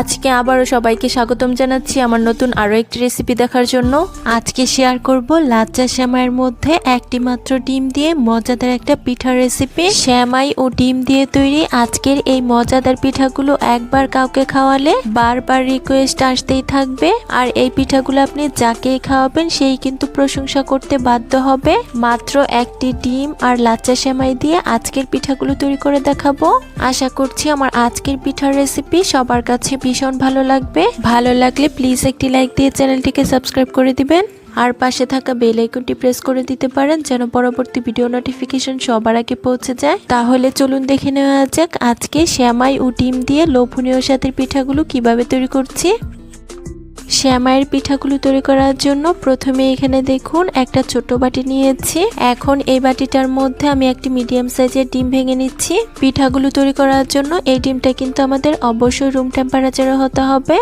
আজকে আবারও সবাইকে স্বাগতম জানাচ্ছি আমার নতুন আরও একটি রেসিপি দেখার জন্য। আজকে শেয়ার করব লাচ্চা শ্যামাইয়ের মধ্যে একটি মাত্র ডিম দিয়ে মজাদার একটা পিঠা রেসিপি শ্যামাই ও ডিম দিয়ে তৈরি আজকের এই মজাদার পিঠাগুলো একবার কাউকে খাওয়ালে বারবার রিকোয়েস্ট আসতেই থাকবে। আর এই পিঠাগুলো আপনি যাকেই খাওয়াবেন সেই কিন্তু প্রশংসা করতে বাধ্য হবে। মাত্র একটি ডিম আর লাচ্চা শ্যামাই দিয়ে আজকের পিঠাগুলো তৈরি করে দেখাবো। আশা করছি আমার আজকের পিঠার রেসিপি সবার কাছে ভীষণ ভালো লাগবে। ভালো লাগলে প্লিজ একটি লাইক দিয়ে চ্যানেলটিকে সাবস্ক্রাইব করে দিবেন। আর পাশে থাকা বেল আইকনটি প্রেস করে দিতে পারেন যেন পরবর্তী ভিডিও নোটিফিকেশন সবার আগে পৌঁছে যায়। তাহলে চলুন দেখে নেওয়া যাক আজকে শ্যামাই ও ডিম দিয়ে লোভনীয় সাথের পিঠাগুলো কীভাবে তৈরি করছি। শ্যামাইয়ের পিঠাগুলো তৈরি করার জন্য প্রথমে এখানে দেখুন একটা ছোট বাটি নিয়েছি। এখন এই বাটিটার মধ্যে আমি একটি মিডিয়াম সাইজের ডিম ভেঙে নিচ্ছি। পিঠাগুলো তৈরি করার জন্য এই ডিমটা কিন্তু আমাদের অবশ্যই রুম টেম্পারেচারে হতে হবে।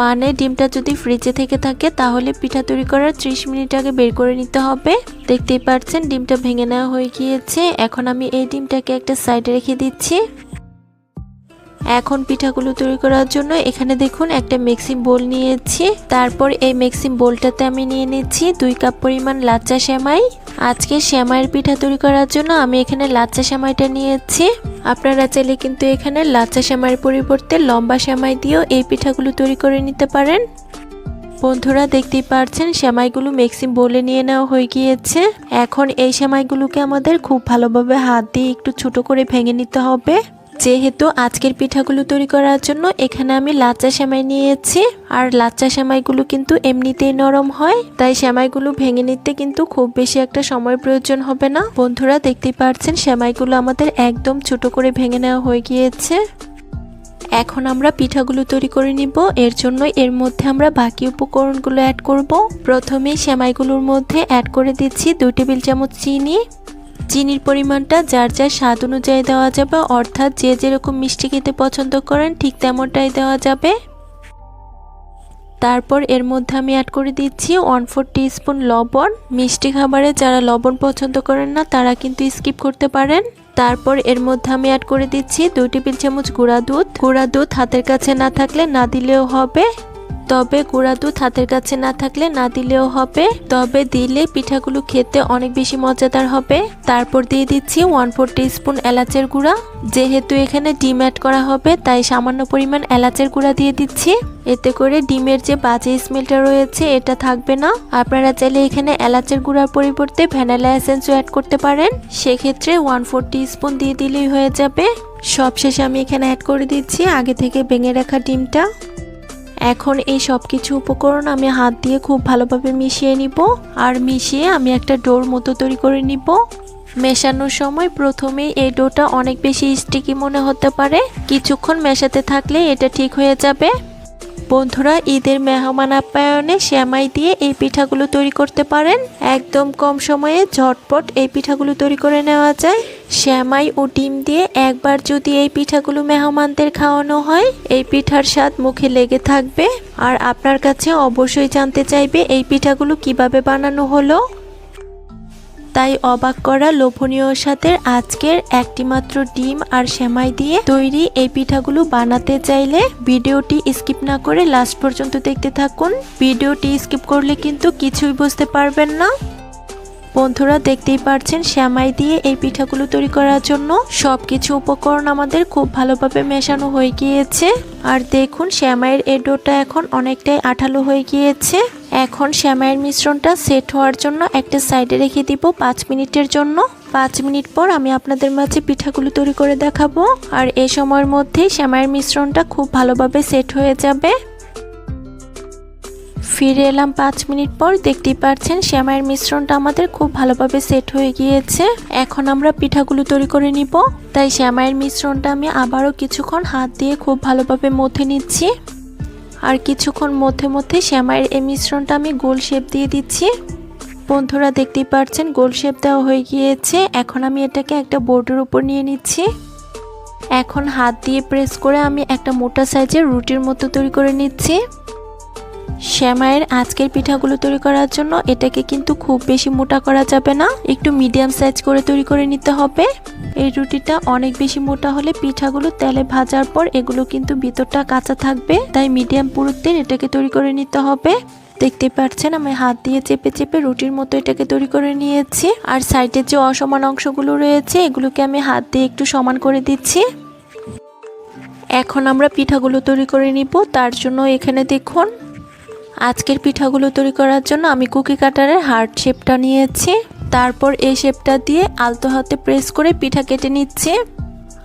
মানে ডিমটা যদি ফ্রিজে থেকে থাকে তাহলে পিঠা তৈরি করার 30 মিনিট আগে বের করে নিতে হবে। দেখতেই পাচ্ছেন ডিমটা ভেঙে নেওয়া হয়ে গিয়েছে। এখন আমি এই ডিমটাকে একটা সাইডে রেখে দিচ্ছি। এখন পিঠাগুলো তৈরি করার জন্য এখানে দেখুন একটা মিক্সিং বোল নিয়েছি। তারপর এই মিক্সিং বোলটাতে আমি নিয়ে নিচ্ছি দুই কাপ পরিমাণ লাচ্চা সেমাই। আজকে সেমাইয়ের পিঠা তৈরি করার জন্য আমি এখানে লাচ্চা সেমাইটা নিয়েছি। আপনারা চাইলে কিন্তু এখানে লাচ্চা সেমাইয়ের পরিবর্তে লম্বা সেমাই দিয়েও এই পিঠাগুলো তৈরি করে নিতে পারেন। বন্ধুরা দেখতেই পারছেন, সেমাইগুলো মিক্সিং বলে নিয়ে নেওয়া হয়ে গিয়েছে। এখন এই সেমাইগুলোকে আমাদের খুব ভালোভাবে হাত দিয়ে একটু ছোট করে ভেঙে নিতে হবে। যেহেতু আজকের পিঠাগুলো তৈরি করার জন্য এখানে আমি লাচ্চা সেমাই নিয়েছি, আর লাচ্চা সেমাইগুলো কিন্তু এমনিতেই নরম হয়, তাই সেমাইগুলো ভেঙে নিতে কিন্তু খুব বেশি একটা সময় প্রয়োজন হবে না। বন্ধুরা, দেখতেই পারছেন, সেমাইগুলো আমাদের একদম ছোট করে ভেঙে নেওয়া হয়ে গিয়েছে। এখন আমরা পিঠাগুলো তৈরি করে নিব। এর জন্য এর মধ্যে আমরা বাকি উপকরণগুলো অ্যাড করব। প্রথমে সেমাইগুলোর মধ্যে অ্যাড করে দিচ্ছি দুই টেবিল চামচ চিনি চিনির পরিমাণটা যার যার স্বাদ অনুযায়ী দেওয়া যাবে, অর্থাৎ যে যেরকম মিষ্টি খেতে পছন্দ করেন, ঠিক তেমনটাই দেওয়া যাবে। তারপর এর মধ্যে আমি অ্যাড করে দিচ্ছি ওয়ান ফোর স্পুন লবণ। মিষ্টি খাবারে যারা লবণ পছন্দ করেন না, তারা কিন্তু স্কিপ করতে পারেন। তারপর এর মধ্যে আমি অ্যাড করে দিচ্ছি দুই টেবিল চামচ গুঁড়া দুধ। গুঁড়া দুধ হাতের কাছে না থাকলে না দিলেও হবে। তবে গুঁড়া দুধ হাতের কাছে না থাকলে না দিলেও হবে। তবে দিলে পিঠাগুলো খেতে অনেক বেশি মজাদার হবে। তারপর দিয়ে দিচ্ছি ওয়ান ফোর স্পুন এলাচের গুঁড়া। যেহেতু এখানে ডিম অ্যাড করা হবে, তাই সামান্য পরিমাণ এলাচের গুঁড়া দিয়ে দিচ্ছি। এতে করে ডিমের যে বাজে স্মেলটা রয়েছে, এটা থাকবে না। আপনারা চাইলে এখানে এলাচের গুঁড়ার পরিবর্তে ভ্যানিলা এসেন্সও অ্যাড করতে পারেন। সেক্ষেত্রে ওয়ান ফোর স্পুন দিয়ে দিলেই হয়ে যাবে। সবশেষে আমি এখানে অ্যাড করে দিচ্ছি আগে থেকে ভেঙে রাখা ডিমটা। এখন এই সব কিছু উপকরণ আমি হাত দিয়ে খুব ভালোভাবে মিশিয়ে নিব। আর মিশিয়ে আমি একটা ডোর মতো তৈরি করে নিব। মেশানোর সময় প্রথমে এই ডোটা অনেক বেশি স্টিকি মনে হতে পারে। কিছুক্ষণ মেশাতে থাকলে এটা ঠিক হয়ে যাবে। বন্ধুরা, ঈদের মেহমান আপ্যায়নে শ্যামাই দিয়ে এই পিঠাগুলো তৈরি করতে পারেন। একদম কম সময়ে ঝটপট এই পিঠাগুলো তৈরি করে নেওয়া যায়। শ্যামাই ও ডিম দিয়ে একবার যদি এই পিঠাগুলো মেহমানদের খাওয়ানো হয়, এই পিঠার স্বাদ মুখে লেগে থাকবে। আর আপনার কাছে অবশ্যই জানতে চাইবে এই পিঠাগুলো কীভাবে বানানো হলো। তাই অবাক করা লোভনীয় সাথে আজকের একটি মাত্র ডিম আর সেমাই দিয়ে তৈরি এই পিঠাগুলো বানাতে চাইলে ভিডিওটি স্কিপ না করে লাস্ট পর্যন্ত দেখতে থাকুন। ভিডিওটি স্কিপ করলে কিন্তু কিছুই বুঝতে পারবেন না। বন্ধুরা দেখতেই পারছেন, শ্যামাই দিয়ে এই পিঠাগুলো তৈরি করার জন্য সব কিছু উপকরণ আমাদের খুব ভালোভাবে মেশানো হয়ে গিয়েছে। আর দেখুন, শ্যামাইয়ের এই ডোটা এখন অনেকটাই আঠালো হয়ে গিয়েছে। এখন শ্যামাইয়ের মিশ্রণটা সেট হওয়ার জন্য একটা সাইডে রেখে দিব পাঁচ মিনিটের জন্য। পাঁচ মিনিট পর আমি আপনাদের মাঝে পিঠাগুলো তৈরি করে দেখাবো। আর এ সময়ের মধ্যেই শ্যামাইয়ের মিশ্রণটা খুব ভালোভাবে সেট হয়ে যাবে। ফিরে এলাম পাঁচ মিনিট পর। দেখতেই পাচ্ছেন শ্যামাইয়ের মিশ্রণটা আমাদের খুব ভালোভাবে সেট হয়ে গিয়েছে। এখন আমরা পিঠাগুলো তৈরি করে নিব। তাই শ্যামাইয়ের মিশ্রণটা আমি আবারও কিছুক্ষণ হাত দিয়ে খুব ভালোভাবে মথে নিচ্ছি। আর কিছুক্ষণ মধ্যে মধ্যে শ্যামাইয়ের এই মিশ্রণটা আমি গোল শেপ দিয়ে দিচ্ছি। বন্ধুরা, দেখতেই পাচ্ছেন গোল শেপ দেওয়া হয়ে গিয়েছে। এখন আমি এটাকে একটা বোর্ডের উপর নিয়ে নিচ্ছি। এখন হাত দিয়ে প্রেস করে আমি একটা মোটা সাইজের রুটির মতো তৈরি করে নিচ্ছি। শ্যামাইয়ের আজকের পিঠাগুলো তৈরি করার জন্য এটাকে কিন্তু খুব বেশি মোটা করা যাবে না। একটু মিডিয়াম সাইজ করে তৈরি করে নিতে হবে। এই রুটিটা অনেক বেশি মোটা হলে পিঠাগুলো তেলে ভাজার পর এগুলো কিন্তু ভিতরটা কাঁচা থাকবে। তাই মিডিয়াম পুরুত্বের এটাকে তৈরি করে নিতে হবে। দেখতে পাচ্ছেন আমি হাত দিয়ে চেপে চেপে রুটির মতো এটাকে তৈরি করে নিয়েছি। আর সাইডের যে অসমান অংশগুলো রয়েছে, এগুলোকে আমি হাত দিয়ে একটু সমান করে দিচ্ছি। এখন আমরা পিঠাগুলো তৈরি করে নিব। তার জন্য এখানে দেখুন আজকের পিঠাগুলো তৈরি করার জন্য আমি কুকি কাটারের হার্ড শেপটা নিয়েছি। তারপর এই শেপটা দিয়ে আলতো হাতে প্রেস করে পিঠা কেটে নিচ্ছি।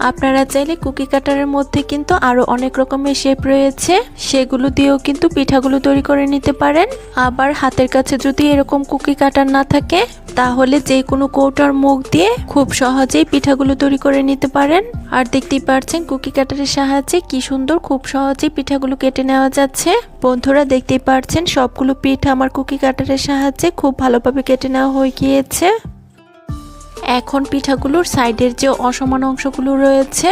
আপনারা চাইলে কুকি কাটারের মধ্যে কিন্তু আরও অনেক রকমের শেপ রয়েছে। সেগুলো দিয়েও কিন্তু পিঠাগুলো তৈরি করে নিতে পারেন। আবার হাতের কাছে যদি এরকম কুকি কাটার না থাকে, তাহলে যে কোনো কৌটার মুখ দিয়ে খুব সহজেই পিঠাগুলো তৈরি করে নিতে পারেন। আর দেখতেই পাচ্ছেন কুকি কাটারের সাহায্যে কি সুন্দর, খুব সহজেই পিঠাগুলো কেটে নেওয়া যাচ্ছে। বন্ধুরা, দেখতেই পাচ্ছেন সবগুলো পিঠা আমার কুকি কাটারের সাহায্যে খুব ভালোভাবে কেটে নেওয়া হয়ে গিয়েছে। এখন পিঠাগুলোর সাইডের যে অসমান অংশগুলো রয়েছে,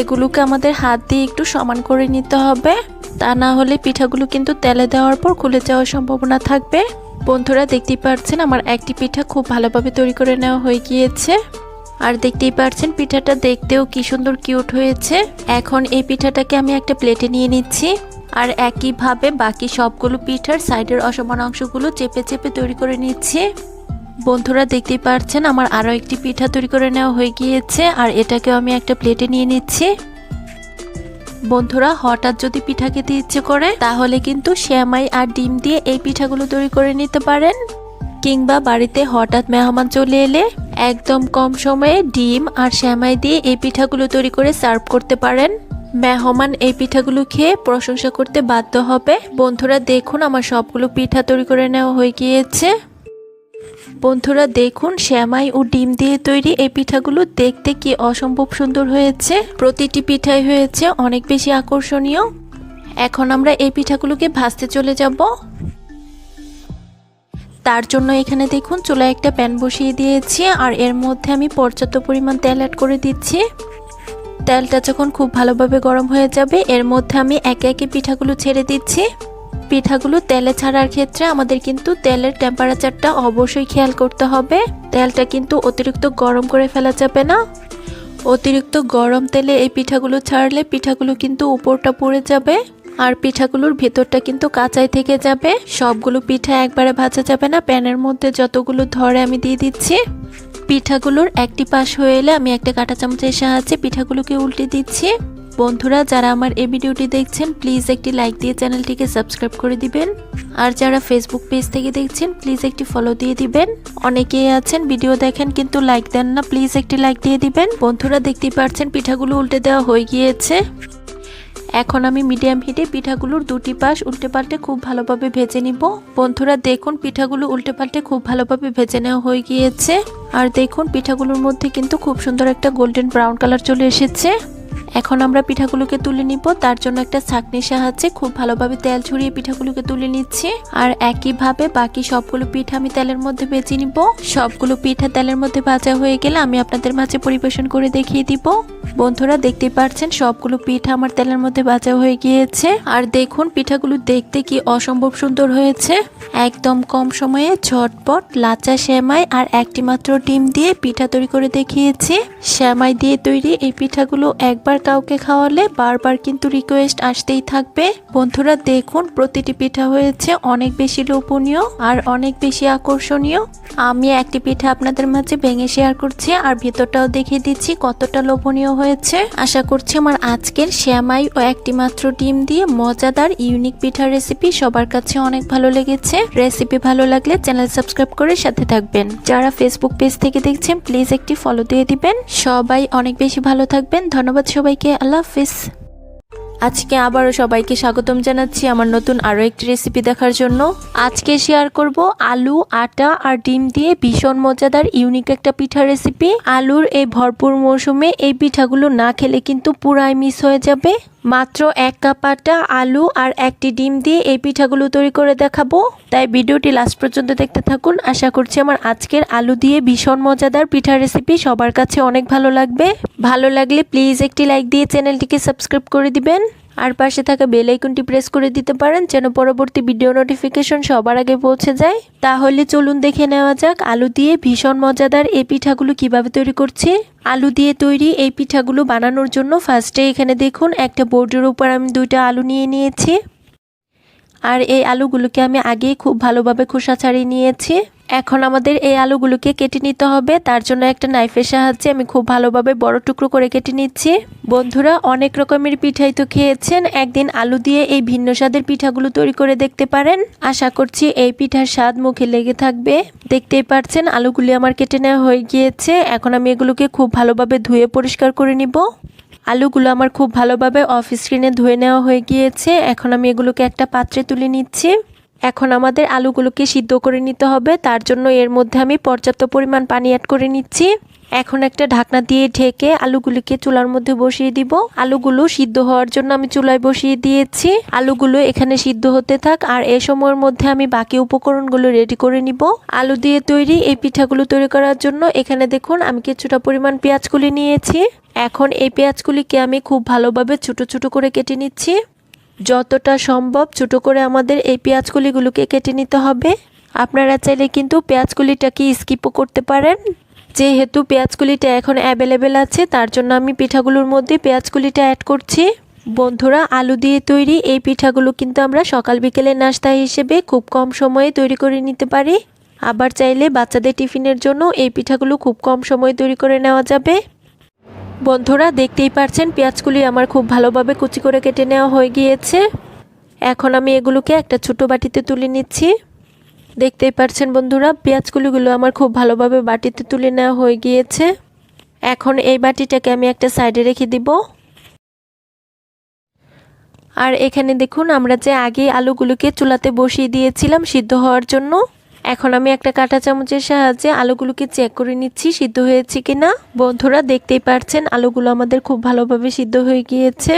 এগুলোকে আমাদের হাত দিয়ে একটু সমান করে নিতে হবে। তা না হলে পিঠাগুলো কিন্তু তেলে দেওয়ার পর খুলে যাওয়ার সম্ভাবনা থাকবে। বন্ধুরা, দেখতেই পাচ্ছেন আমার একটি পিঠা খুব ভালোভাবে তৈরি করে নেওয়া হয়ে গিয়েছে। আর দেখতেই পাচ্ছেন পিঠাটা দেখতেও কি সুন্দর কিউট হয়েছে। এখন এই পিঠাটাকে আমি একটা প্লেটে নিয়ে নিচ্ছি। আর একইভাবে বাকি সবগুলো পিঠার সাইডের অসমান অংশগুলো চেপে চেপে তৈরি করে নিচ্ছি। বন্ধুরা দেখতেই পাচ্ছেন আমার আরও একটি পিঠা তৈরি করে নেওয়া হয়ে গিয়েছে, আর এটাকেও আমি একটা প্লেটে নিয়ে নিচ্ছি। বন্ধুরা, হঠাৎ যদি পিঠা খেতে ইচ্ছে করে, তাহলে কিন্তু শ্যামাই আর ডিম দিয়ে এই পিঠাগুলো তৈরি করে নিতে পারেন। কিংবা বাড়িতে হঠাৎ মেহমান চলে এলে, একদম কম সময়ে ডিম আর শ্যামাই দিয়ে এই পিঠাগুলো তৈরি করে সার্ভ করতে পারেন। মেহমান এই পিঠাগুলো খেয়ে প্রশংসা করতে বাধ্য হবে। বন্ধুরা, দেখুন, আমার সবগুলো পিঠা তৈরি করে নেওয়া হয়ে গিয়েছে। বন্ধুরা, দেখুন, শ্যামাই ও ডিম দিয়ে তৈরি এই পিঠাগুলো দেখতে কি অসম্ভব সুন্দর হয়েছে। প্রতিটি পিঠাই হয়েছে অনেক বেশি আকর্ষণীয়। এখন আমরা এই পিঠাগুলোকে ভাজতে চলে যাব। তার জন্য এখানে দেখুন, চুলায় একটা প্যান বসিয়ে দিয়েছি আর এর মধ্যে আমি পর্যাপ্ত পরিমাণ তেল অ্যাড করে দিচ্ছি। তেলটা যখন খুব ভালোভাবে গরম হয়ে যাবে, এর মধ্যে আমি একে একে পিঠাগুলো ছেড়ে দিচ্ছি। পিঠাগুলো তেলে ছাড়ার ক্ষেত্রে আমাদের কিন্তু তেলের টেম্পারেচারটা অবশ্যই খেয়াল করতে হবে। তেলটা কিন্তু অতিরিক্ত গরম করে ফেলা যাবে না। অতিরিক্ত গরম তেলে এই পিঠাগুলো ছাড়লে পিঠাগুলো কিন্তু উপরটা পড়ে যাবে আর পিঠাগুলোর ভেতরটা কিন্তু কাঁচাই থেকে যাবে। সবগুলো পিঠা একবারে ভাজা যাবে না। প্যানের মধ্যে যতগুলো ধরে আমি দিয়ে দিচ্ছি, পিঠাগুলোর একটি পাশ হয়ে এলে আমি একটা কাঁটা চামচের সাহায্যে পিঠাগুলোকে উল্টে দিচ্ছি। বন্ধুরা, যারা আমার এই ভিডিওটি দেখছেন প্লিজ একটি লাইক দিয়ে চ্যানেলটিকে সাবস্ক্রাইব করে দিবেন। আর যারা ফেসবুক পেজ থেকে দেখছেন প্লিজ একটি ফলো দিয়ে দিবেন। অনেকেই আছেন ভিডিও দেখেন কিন্তু লাইক দেন না প্লিজ একটি লাইক দিয়ে দিবেন। বন্ধুরা, দেখতেই পাচ্ছেন, পিঠাগুলো উল্টে দেওয়া হয়ে গিয়েছে। এখন আমি মিডিয়াম হিটে পিঠাগুলোর দুটি পাশ উল্টে পাল্টে খুব ভালোভাবে ভেজে নিব। বন্ধুরা, দেখুন, পিঠাগুলো উল্টে পাল্টে খুব ভালোভাবে ভেজে নেওয়া হয়ে গিয়েছে। আর দেখুন, পিঠাগুলোর মধ্যে কিন্তু খুব সুন্দর একটা গোল্ডেন ব্রাউন কালার চলে এসেছে। এখন আমরা পিঠাগুলোকে তুলে নিব। তার জন্য একটা ছাঁকনির সাহায্যে খুব ভালোভাবে তেল ছড়িয়ে পিঠাগুলোকে তুলে নিচ্ছি। আর একইভাবে বাকি সবগুলো পিঠা আমি তেলের মধ্যে বেজে নিব। সবগুলো পিঠা তেলের মধ্যে ভাজা হয়ে গেলে আমি আপনাদের মাঝে পরিবেশন করে দেখিয়ে দিব। বন্ধুরা দেখতে পাচ্ছেন সবগুলো পিঠা আমার তেলের মধ্যে ভাজা হয়ে গিয়েছে। আর দেখুন, পিঠাগুলো দেখতে কি অসম্ভব সুন্দর হয়েছে। একদম কম সময়ে ঝটপট লাচা শ্যামাই আর একটি মাত্র ডিম দিয়ে পিঠা তৈরি করে দেখিয়েছি। শ্যামাই দিয়ে তৈরি এই পিঠাগুলো একবার কাউকে খাওয়ালে বারবার কিন্তু রিকোয়েস্ট আসতেই থাকবে। বন্ধুরা, দেখুন, প্রতিটি পিঠা হয়েছে অনেক বেশি লোভনীয় আর অনেক বেশি আকর্ষণীয়। আমি একটি পিঠা আপনাদের মাঝে ভেঙে শেয়ার করছি আর ভেতরটাও দেখিয়ে দিচ্ছি কতটা লোভনীয় হয়েছে। আশা করছি আমার আজকের শ্যামাই ও একটি মাত্র ডিম দিয়ে মজাদার ইউনিক পিঠার রেসিপি সবার কাছে অনেক ভালো লেগেছে। রেসিপি ভালো লাগলে চ্যানেল সাবস্ক্রাইব করে সাথে থাকবেন। যারা ফেসবুক পেজ থেকে দেখছেন প্লিজ একটি ফলো দিয়ে দিবেন। সবাই অনেক বেশি ভালো থাকবেন। ধন্যবাদ সবাইকে আল্লাহ হাফিজ। আজকে আবারও সবাইকে স্বাগতম জানাচ্ছি আমার নতুন আরও একটি রেসিপি দেখার জন্য। আজকে শেয়ার করব আলু, আটা আর ডিম দিয়ে ভীষণ মজাদার ইউনিক একটা পিঠা রেসিপি আলুর এই ভরপুর মৌসুমে এই পিঠাগুলো না খেলে কিন্তু পুরাই মিস হয়ে যাবে। মাত্র এক কাপ আটা, আলু আর একটি ডিম দিয়ে এই পিঠাগুলো তৈরি করে দেখাবো। তাই ভিডিওটি লাস্ট পর্যন্ত দেখতে থাকুন। আশা করছি আমার আজকের আলু দিয়ে ভীষণ মজাদার পিঠা রেসিপি সবার কাছে অনেক ভালো লাগবে। ভালো লাগলে প্লিজ একটি লাইক দিয়ে চ্যানেলটিকে সাবস্ক্রাইব করে দিবেন। আর পাশে থাকা বেল আইকনটি প্রেস করে দিতে পারেন যেন পরবর্তী ভিডিও নোটিফিকেশন সবার আগে পৌঁছে যায়। তাহলে চলুন দেখে নেওয়া যাক আলু দিয়ে ভীষণ মজাদার এই পিঠাগুলো কীভাবে তৈরি করছি। আলু দিয়ে তৈরি এই পিঠাগুলো বানানোর জন্য ফার্স্টে এখানে দেখুন একটা বোর্ডের উপর আমি দুইটা আলু নিয়ে নিয়েছি। আর এই আলুগুলোকে আমি আগেই খুব ভালোভাবে খোসা ছাড়িয়ে নিয়েছি। এখন আমাদের এই আলুগুলোকে কেটে নিতে হবে। তার জন্য একটা নাইফের সাহায্যে আমি খুব ভালোভাবে বড় টুকরো করে কেটে নিচ্ছি। বন্ধুরা, অনেক রকমের পিঠাই তো খেয়েছেন। একদিন আলু দিয়ে এই ভিন্ন স্বাদের পিঠাগুলো তৈরি করে দেখতে পারেন। আশা করছি এই পিঠার স্বাদ মুখে লেগে থাকবে। দেখতেই পারছেন, আলুগুলি আমার কেটে নেওয়া হয়ে গিয়েছে। এখন আমি এগুলোকে খুব ভালোভাবে ধুয়ে পরিষ্কার করে নিব। আলুগুলো আমার খুব ভালোভাবে অফ স্ক্রিনে ধুয়ে নেওয়া হয়ে গিয়েছে। এখন আমি এগুলোকে একটা পাত্রে তুলে নিচ্ছি। এখন আমাদের আলুগুলোকে সিদ্ধ করে নিতে হবে, তার জন্য এর মধ্যে আমি পর্যাপ্ত পরিমাণ পানি অ্যাড করে নিচ্ছি। এখন একটা ঢাকনা দিয়ে ঢেকে আলুগুলিকে চুলার মধ্যে বসিয়ে দিব। আলুগুলো সিদ্ধ হওয়ার জন্য আমি চুলায় বসিয়ে দিয়েছি। আলুগুলো এখানে সিদ্ধ হতে থাক, আর এ সময়ের মধ্যে আমি বাকি উপকরণগুলো রেডি করে নিব। আলু দিয়ে তৈরি এই পিঠাগুলো তৈরি করার জন্য এখানে দেখুন আমি কিছুটা পরিমাণ পেঁয়াজ কুলি নিয়েছি। এখন এই পেঁয়াজগুলিকে আমি খুব ভালোভাবে ছোট ছোট করে কেটে নিচ্ছি। যতটা সম্ভব ছোট করে আমাদের এই পেঁয়াজগুলিগুলোকে কেটে নিতে হবে। আপনারা চাইলে কিন্তু পেঁয়াজগুলিটাকে স্কিপও করতে পারেন। যেহেতু পেঁয়াজগুলিটা এখন অ্যাভেলেবেল আছে, তার জন্য আমি পিঠাগুলোর মধ্যে পেঁয়াজগুলিটা অ্যাড করছি। বন্ধুরা, আলু দিয়ে তৈরি এই পিঠাগুলো কিন্তু আমরা সকাল বিকেলে নাস্তা হিসেবে খুব কম সময়ে তৈরি করে নিতে পারি। আবার চাইলে বাচ্চাদের টিফিনের জন্য এই পিঠাগুলো খুব কম সময়ে তৈরি করে নেওয়া যাবে। বন্ধুরা, দেখতেই পারছেন, পেঁয়াজগুলি আমার খুব ভালোভাবে কুচি করে কেটে নেওয়া হয়ে গিয়েছে। এখন আমি এগুলোকে একটা ছোট বাটিতে তুলে নিচ্ছি। দেখতেই পারছেন বন্ধুরা, পেঁয়াজগুলিগুলো আমার খুব ভালোভাবে বাটিতে তুলে নেওয়া হয়ে গিয়েছে। এখন এই বাটিটাকে আমি একটা সাইডে রেখে দিব। আর এখানে দেখুন, আমরা যে আগে আলুগুলোকে চুলাতে বসিয়ে দিয়েছিলাম সিদ্ধ হওয়ার জন্য এখন আমি একটা কাঁটা চামচের সাহায্যে আলুগুলোকে চেক করে নিচ্ছি, সিদ্ধ হয়েছে কিনা। বন্ধুরা দেখতেই পারছেন, আলুগুলো আমাদের খুব ভালোভাবে সিদ্ধ হয়ে গিয়েছে।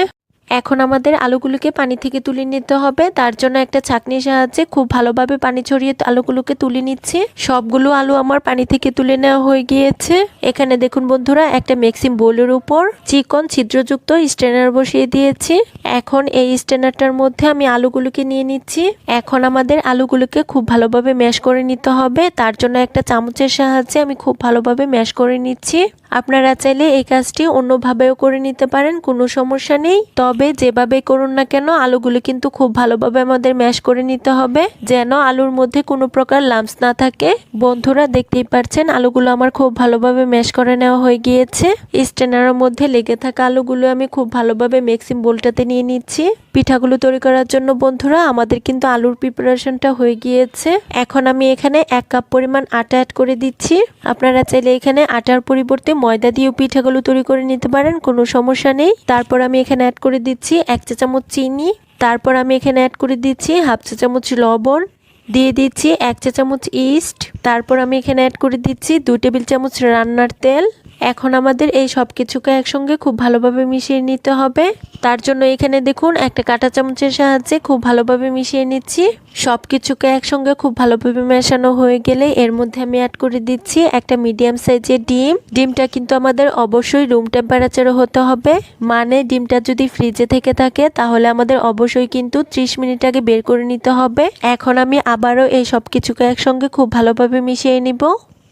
এখন আমাদের আলুগুলোকে পানি থেকে তুলে নিতে হবে। তার জন্য একটা ছাকনির সাহায্যে খুব ভালোভাবে পানি ছড়িয়ে আলুগুলোকে তুলে নিচ্ছি। সবগুলো আলু আমার পানি থেকে তুলে নেওয়া হয়ে গিয়েছে। এখানে দেখুন বন্ধুরা, একটা ম্যাক্সিম বোলের উপর চিকন ছিদ্রযুক্ত স্ট্রেনার বসিয়ে দিয়েছি। এখন এই স্ট্রেনারটার মধ্যে আমি আলুগুলোকে নিয়ে নিচ্ছি। এখন আমাদের আলুগুলোকে খুব ভালোভাবে ম্যাশ করে নিতে হবে। তার জন্য একটা চামচের সাহায্যে আমি খুব ভালোভাবে ম্যাশ করে নিচ্ছি। আপনারা চাইলে এই কাজটি অন্যভাবেও করে নিতে পারেন, কোনো সমস্যা নেই। তবে যেভাবে করুন না কেন, আলুগুলো কিন্তু খুব ভালোভাবে আমাদের ম্যাশ করে নিতে হবে, যেন আলুর মধ্যে কোনো প্রকার লাম্পস না থাকে। বন্ধুরা, দেখতেই পারছেন, আলুগুলো আমার খুব ভালোভাবে ম্যাশ করে নেওয়া হয়ে গিয়েছে। স্টেনারের মধ্যে লেগে থাকা আলুগুলো আমি খুব ভালোভাবে মিক্সিং বোলটাতে নিয়ে নিচ্ছি। পিঠাগুলো তৈরি করার জন্য, বন্ধুরা, আমাদের কিন্তু আলুর প্রিপারেশনটা হয়ে গিয়েছে। এখন আমি এখানে এক কাপ পরিমাণ আটা অ্যাড করে দিচ্ছি। আপনারা চাইলে এখানে আটার পরিবর্তে ময়দা দিয়েও পিঠাগুলো তৈরি করে নিতে পারেন, কোনো সমস্যা নেই। তারপর আমি এখানে অ্যাড করে দিচ্ছি এক চা চামচ চিনি, তারপর আমি এখানে অ্যাড করে দিচ্ছি হাফ চা চামচ লবণ, দিয়ে দিচ্ছি এক চা চামচ ইস্ট তারপর আমি এখানে অ্যাড করে দিচ্ছি দু টেবিল চামচ রান্নার তেল এখন আমাদের এই সব কিছুকে একসঙ্গে খুব ভালোভাবে মিশিয়ে নিতে হবে। তার জন্য এখানে দেখুন, একটা কাঁটা চামচের সাহায্যে খুব ভালোভাবে মিশিয়ে নিচ্ছি। সব কিছুকে একসঙ্গে খুব ভালোভাবে মেশানো হয়ে গেলে এর মধ্যে আমি অ্যাড করে দিচ্ছি একটা মিডিয়াম সাইজের ডিম। ডিমটা কিন্তু আমাদের অবশ্যই রুম টেম্পারেচারে হতে হবে। মানে ডিমটা যদি ফ্রিজে থেকে থাকে, তাহলে আমাদের অবশ্যই কিন্তু ত্রিশ মিনিট আগে বের করে নিতে হবে। এখন আমি আবারও এই সব কিছুকে একসঙ্গে খুব ভালোভাবে মিশিয়ে নিব।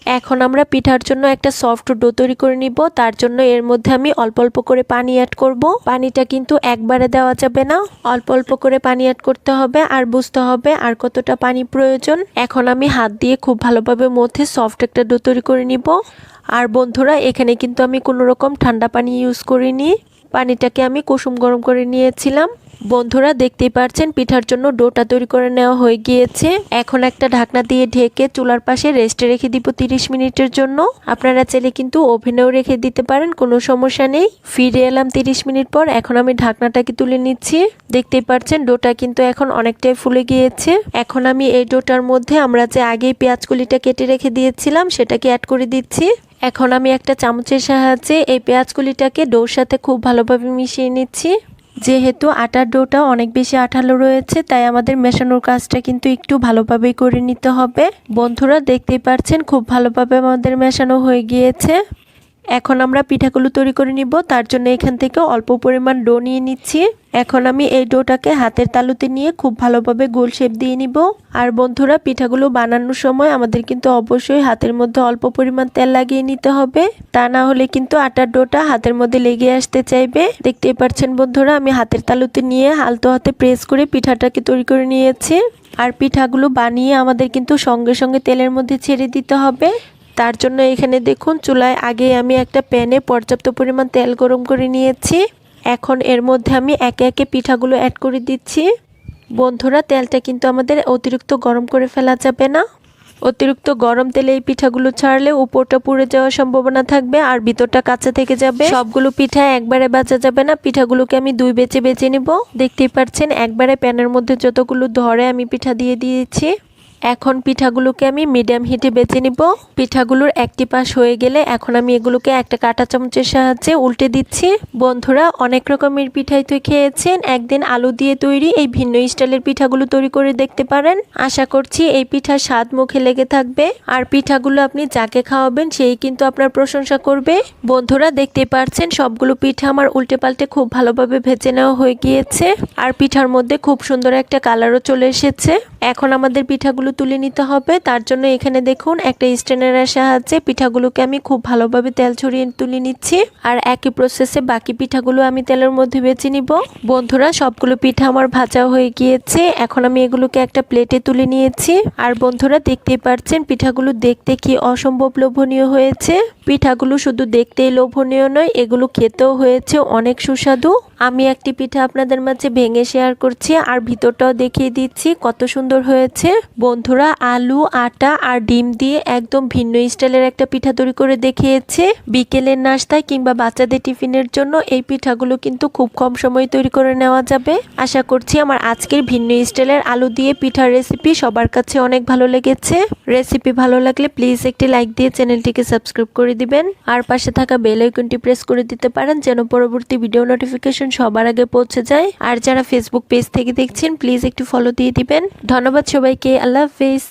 এখন আমরা পিঠার জন্য একটা সফট ডো তৈরি করে নিব। তার জন্য এর মধ্যে আমি অল্প অল্প করে পানি অ্যাড করব। পানিটা কিন্তু একবারে দেওয়া যাবে না। অল্প অল্প করে পানি অ্যাড করতে হবে আর বুঝতে হবে আর কতটা পানি প্রয়োজন। এখন আমি হাত দিয়ে খুব ভালোভাবে মধ্যে সফট একটা ডো তৈরি করে নিব। আর বন্ধুরা, এখানে কিন্তু আমি কোনো রকম ঠান্ডা পানি ইউজ করিনি। পানিটাকে আমি কুসুম গরম করে নিয়েছিলাম। বন্ধুরা, দেখতেই পারছেন, পিঠার জন্য ডোটা তৈরি করে নেওয়া হয়ে গিয়েছে। এখন একটা ঢাকনা দিয়ে ঢেকে চুলার পাশে রেস্টে রেখে দিব তিরিশ মিনিটের জন্য। আপনারা চাইলে কিন্তু ওভেনেও রেখে দিতে পারেন, কোনো সমস্যা নেই। ফিরে এলাম তিরিশ মিনিট পর, এখন আমি ঢাকনাটাকে তুলে নিচ্ছি। দেখতেই পারছেন, ডোটা কিন্তু এখন অনেকটাই ফুলে গিয়েছে। এখন আমি এই ডোটার মধ্যে আমরা যে আগেই পেঁয়াজগুলিটা কেটে রেখে দিয়েছিলাম, সেটাকে অ্যাড করে দিচ্ছি। এখন আমি একটা চামচের সাহায্যে এই পেঁয়াজগুলিটাকে ডোর সাথে খুব ভালোভাবে মিশিয়ে নিচ্ছি। যেহেতু আটার ডোটা অনেক বেশি আঠালো রয়েছে, তাই আমাদের মেশানোর কাজটা কিন্তু একটু ভালোভাবেই করে নিতে হবে। বন্ধুরা, দেখতেই পাচ্ছেন খুব ভালোভাবে আমাদের মেশানো হয়ে গিয়েছে। এখন আমরা পিঠাগুলো তৈরি করে নিব। তার জন্য এখান থেকে অল্প পরিমাণ ডো নিয়ে নিচ্ছি। এখন আমি এই ডোটাকে হাতের তালুতে নিয়ে খুব ভালোভাবে গোল শেপ দিয়ে নিব। আর বন্ধুরা, পিঠাগুলো বানানোর সময় আমাদের কিন্তু অবশ্যই হাতের মধ্যে অল্প পরিমাণ তেল লাগিয়ে নিতে হবে। তা না হলে কিন্তু আটার ডোটা হাতের মধ্যে লেগে আসতে চাইবে। দেখতেই পাচ্ছেন বন্ধুরা, আমি হাতের তালুতে নিয়ে আলতো হাতে প্রেস করে পিঠাটাকে তৈরি করে নিয়েছি। আর পিঠাগুলো বানিয়ে আমাদের কিন্তু সঙ্গে সঙ্গে তেলের মধ্যে ছেড়ে দিতে হবে। তার জন্য এখানে দেখুন, চুলায় আগে আমি একটা প্যানে পর্যাপ্ত পরিমাণ তেল গরম করে নিয়েছি। এখন এর মধ্যে আমি একে একে পিঠাগুলো অ্যাড করে দিচ্ছি। বন্ধুরা, তেলটা কিন্তু আমাদের অতিরিক্ত গরম করে ফেলা যাবে না। অতিরিক্ত গরম তেলে এই পিঠাগুলো ছাড়লে উপরটা পুড়ে যাওয়ার সম্ভাবনা থাকবে আর ভিতরটা কাঁচা থেকে যাবে। সবগুলো পিঠা একবারে বাঁচা যাবে না। পিঠাগুলোকে আমি দুই বেচে বেছে নিব। দেখতেই পাচ্ছেন, একবারে প্যানের মধ্যে যতগুলো ধরে আমি পিঠা দিয়ে দিয়েছি। এখন পিঠাগুলোকে আমি মিডিয়াম হিটে বেছে নিব। পিঠাগুলোর একটি পাশ হয়ে গেলে এখন আমি এগুলোকে একটা কাঁটা চামচের সাহায্যে উল্টে দিচ্ছি। বন্ধুরা, অনেক রকমের পিঠাই তো খেয়েছেন। একদিন আলু দিয়ে তৈরি এই ভিন্ন স্টাইলের পিঠাগুলো তৈরি করে দেখতে পারেন। আশা করছি এই পিঠা স্বাদ মুখে লেগে থাকবে। আর পিঠাগুলো আপনি যাকে খাওয়াবেন, সেই কিন্তু আপনার প্রশংসা করবে। বন্ধুরা দেখতে পাচ্ছেন সবগুলো পিঠা আমার উল্টে পাল্টে খুব ভালোভাবে ভেজে নেওয়া হয়ে গিয়েছে। আর পিঠার মধ্যে খুব সুন্দর একটা কালারও চলে এসেছে। এখন আমাদের পিঠাগুলো তুলে নিতে হবে। তার জন্য এখানে দেখুন, একটা স্ট্যান্ডারের সাহায্যে পিঠাগুলোকে আমি খুব ভালোভাবে তেল ছড়িয়ে তুলে নিচ্ছি। আর একই প্রসেসে বাকি পিঠাগুলো আমি তেলের মধ্যে বেছে নিব। বন্ধুরা, সবগুলো পিঠা আমার ভাজা হয়ে গিয়েছে। এখন আমি এগুলোকে একটা প্লেটে তুলে নিয়েছি। আর বন্ধুরা, দেখতেই পাচ্ছেন পিঠাগুলো দেখতে কি অসম্ভব লোভনীয় হয়েছে। পিঠাগুলো শুধু দেখতেই লোভনীয় নয়, এগুলো খেতেও হয়েছে অনেক সুস্বাদু। আমি একটি পিঠা আপনাদের মাঝে ভেঙে শেয়ার করছি আর ভিতরটাও দেখিয়ে দিচ্ছি কত সুন্দর হয়েছে। বন্ধুরা, আলু, আটা আর ডিম দিয়ে একদম ভিন্ন স্টাইলের একটা পিঠা তৈরি করে দেখিয়েছে। বিকেলের নাস্তায় কিংবা বাচ্চাদের টিফিনের জন্য এই পিঠাগুলো কিন্তু খুব কম সময়ে তৈরি করে নেওয়া যাবে। আশা করছি আমার আজকের ভিন্ন স্টাইলের আলু দিয়ে পিঠার রেসিপি সবার কাছে অনেক ভালো লেগেছে। রেসিপি ভালো লাগলে প্লিজ একটি লাইক দিয়ে চ্যানেলটিকে সাবস্ক্রাইব করে দিবেন। আর পাশে থাকা বেল আইকনটি প্রেস করে দিতে পারেন যেন পরবর্তী ভিডিও নোটিফিকেশন সবার আগে পৌঁছে যায়। আর যারা ফেসবুক পেজ থেকে দেখছেন প্লিজ একটু ফলো দিয়ে দিবেন। ধন্যবাদ সবাইকে। আল্লাহ হাফিজ।